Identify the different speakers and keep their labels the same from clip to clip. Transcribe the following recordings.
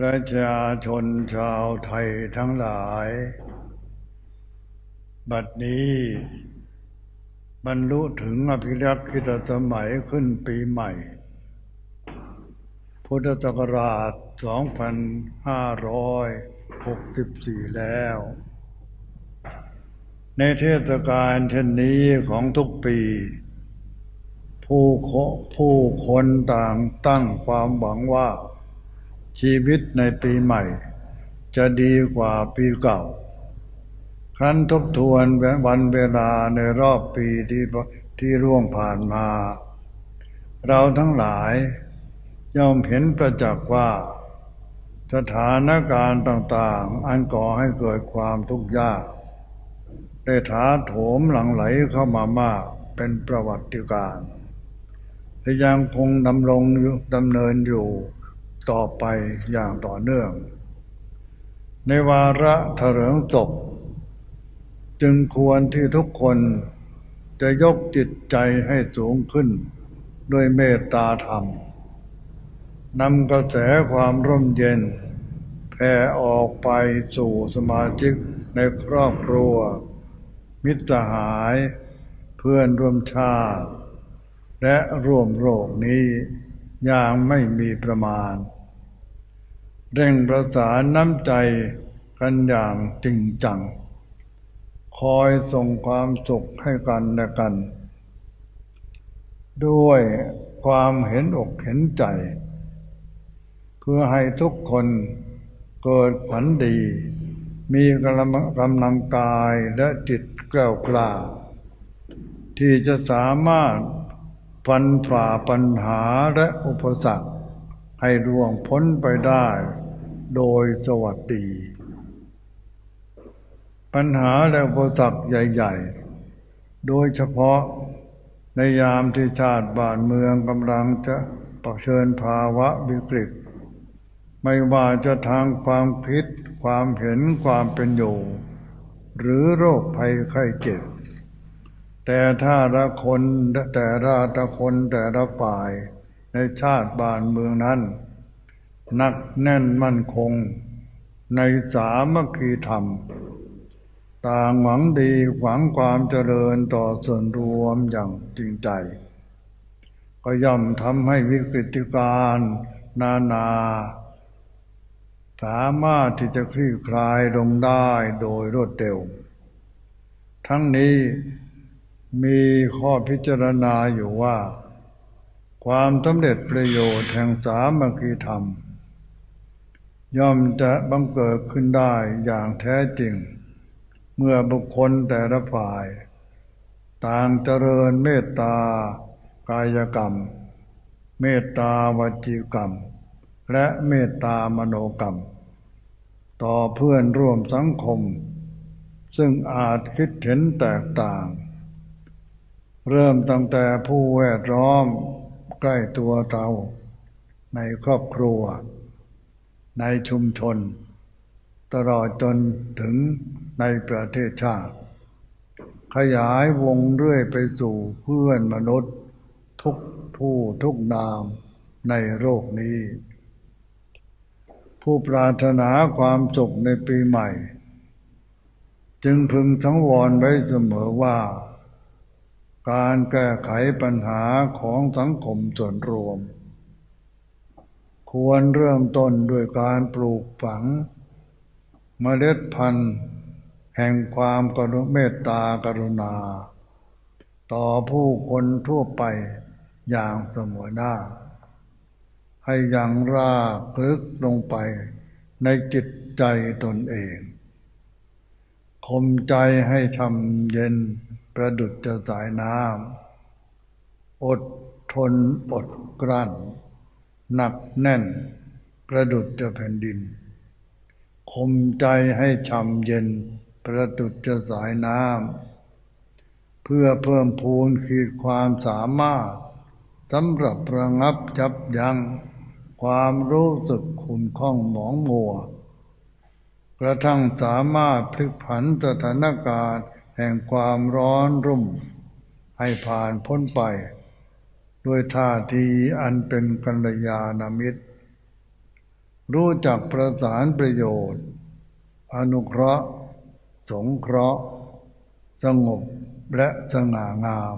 Speaker 1: ประชาชนชาวไทยทั้งหลาย บัดนี้บรรลุถึงอภิรักษ์คิตสมัยขึ้นปีใหม่ พุทธศักราช 2564 แล้ว ในเทศกาลเช่นนี้ของทุกปี ผู้ผู้คนต่างตั้งความหวังว่า ชีวิตในปีใหม่ จะดีกว่าปีเก่า ครั้นทบทวนวันเวลาในรอบปีที่ที่ร่วงผ่านมา เราทั้งหลายย่อมเห็นประจักษ์ว่า สถานการณ์ต่างๆ อันก่อให้เกิดความทุกข์ยาก ได้ถาโถมหลังไหลเข้ามามากเป็นประวัติการและยังคงดำรงอยู่ดำเนินอยู่ ต่อไปอย่างต่อเนื่อง ในวาระเถริงศพจึงควรที่ทุกคนจะยกจิตใจให้สูงขึ้นด้วยเมตตาธรรมนำกระแสความร่มเย็นแผ่ออกไปสู่สมาชิกในครอบครัว มิตรหายเพื่อนร่วมชาติ และร่วมโลกนี้อย่างไม่มีประมาณ เร่งประสานน้ำใจกันอย่างจริงจัง คอยส่งความสุขให้กันและกัน ด้วยความเห็นอกเห็นใจ เพื่อให้ทุกคนเกิดขวัญดี มีกำลังกายและจิตแกล้วกล้าที่จะสามารถฟันฝ่าปัญหาและอุปสรรค ให้ร่วงพ้นไปได้โดยสวัสดี ปัญหาและอุปสรรคใหญ่ ๆ โดยเฉพาะในยามที่ชาติบ้านเมืองกำลังจะประเชิญภาวะวิกฤต ไม่ว่าจะทางความคิด ความเห็นความเป็นอยู่หรือโรคภัยไข้เจ็บ แต่ถ้าละคนแต่ละตะคนแต่ละฝ่าย ในชาติบ้านเมืองนั้น นักแน่นมั่นคง ในสามัคคีธรรม ต่างหวังดีหวังความเจริญต่อส่วนรวมอย่างจริงใจ ก็ย่อมทำให้วิกฤตการนานาสามารถที่จะคลี่คลายลงได้โดยรวดเร็ว ทั้งนี้มีข้อพิจารณาอยู่ว่า ความสำเร็จประโยชน์แห่งสามัคคีธรรม ย่อมจะบังเกิดขึ้นได้อย่างแท้จริง เมื่อบุคคลแต่ละฝ่าย ต่างเจริญเมตตากายกรรม เมตตาวจีกรรม และเมตตามโนกรรม ต่อเพื่อนร่วมสังคม ซึ่งอาจคิดเห็นแตกต่าง เริ่มตั้งแต่ผู้แวดล้อม ใกล้ตัวเราในครอบครัว ในชุมชน ตลอดจนถึงในประเทศชาติ ขยายวงเรื่อยไปสู่เพื่อนมนุษย์ ทุกผู้ทุกนามในโลกนี้ ผู้ปรารถนาความสุขในปีใหม่ จึงพึงสังวรไว้เสมอว่า การแก้ไขปัญหาของสังคมส่วนรวม ควรเริ่มต้นด้วยการปลูกฝังมเมล็ดพันธุ์ แห่งความกรุเมตตากรุณา ต่อผู้คนทั่วไปอย่างเสมอหน้า ให้ยังรากลึกลงไปในจิตใจตนเอง คมใจให้ทำเย็น ประดุจจะสายน้ำอดทนอดกลั้น หนักแน่น ประดุจจะแผ่นดินคมใจให้ช่ำเย็น ประดุจจะสายน้ำเพื่อเพิ่มพูนขีดความสามารถสำหรับระงับจับยัง้งความรู้สึกขุ่นข้องหมองมัวกระทั่งสามารถพลิกผันสถานการณ์ แห่งความร้อนรุ่ม ให้ผ่านพ้นไป ด้วยท่าทีอันเป็นกัลยาณมิตร รู้จักประสานประโยชน์ อนุเคราะห์ สงเคราะห์ สงบและสง่างาม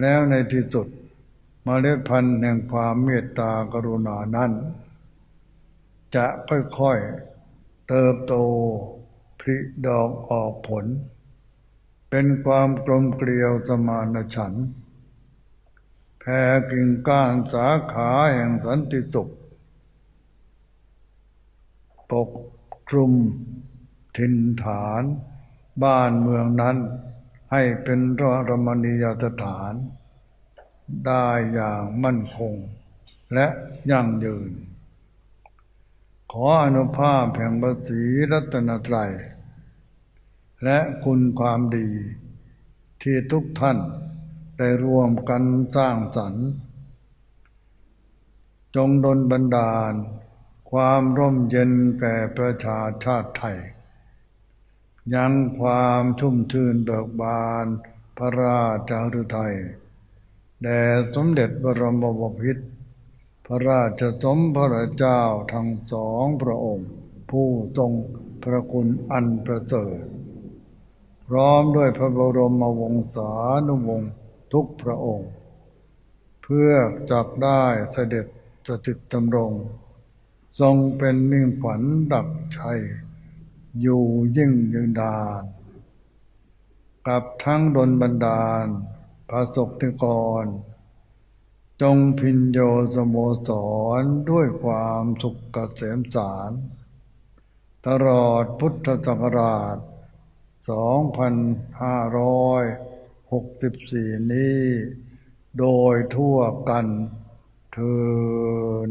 Speaker 1: แล้วในที่สุดมเมล็ดพันธุ์แห่งความเมตตากรุณานั้น จะค่อยๆเติบโตผลิดอกออกผล เป็นความกลมเกลียวสมานฉันท์แผ่กิ่งก้านสาขาแห่งสันติสุขปกคลุมทินฐาน บ้านเมืองนั้น ให้เป็นรมณียสถาน ได้อย่างมั่นคง และยั่งยืน ขออนุภาพแห่งบสีรัตนตรัย และคุณความดี ที่ทุกท่านได้ร่วมกันสร้างสรรค์จงดลบันดาล ความร่มเย็นแก่ประชาชาติไทย ยังความชุ่มชื่นเบิกบานพระราชาฤทัยแด่สมเด็จบรมบพิตรพระราชสมพระเจ้าทั้งสองพระองค์ ผู้ทรงพระคุณอันประเสริฐ พร้อมด้วยพระบรมวงศานุวงศ์ทุกพระองค์ เพื่อจักได้เสด็จสถิตดำรง ทรงเป็นมิ่งขวัญดับชัย อยู่ยิ่งยืนดานกับทั้งดนบันดาลพระศกนิกร จงพินโยสโมสรด้วยความสุขเกษมสาร ตลอดพุทธศักราช 2564 นี้ โดยทั่วกันเทิน